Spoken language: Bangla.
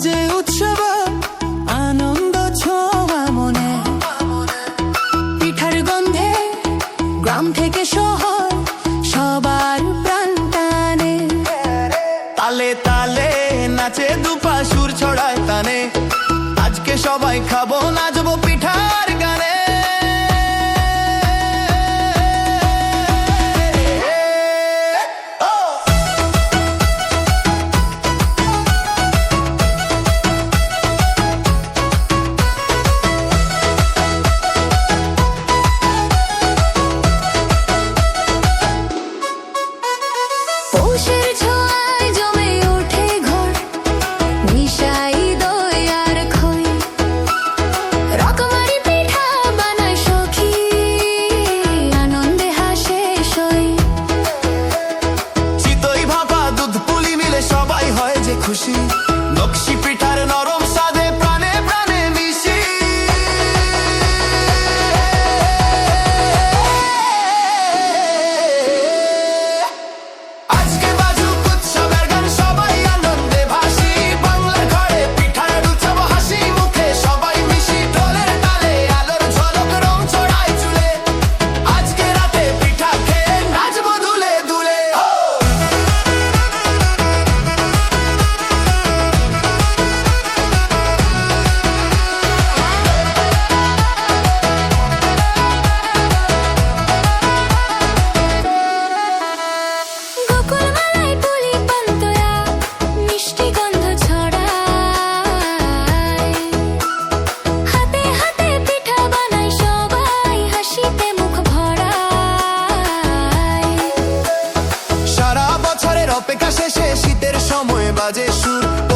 বাজে উৎসব, আনন্দ ছোঁয়া মনে। পিঠার গন্ধে গ্রাম থেকে শহর, সবার প্রাণ টানে। তালে তালে নাচে দুপা সুর ছড়ায় টানে আজকে সবাই খাব, নাচবো পিঠা sushi. অপেক্ষা শেষে শীতের সময় বাজে সুর।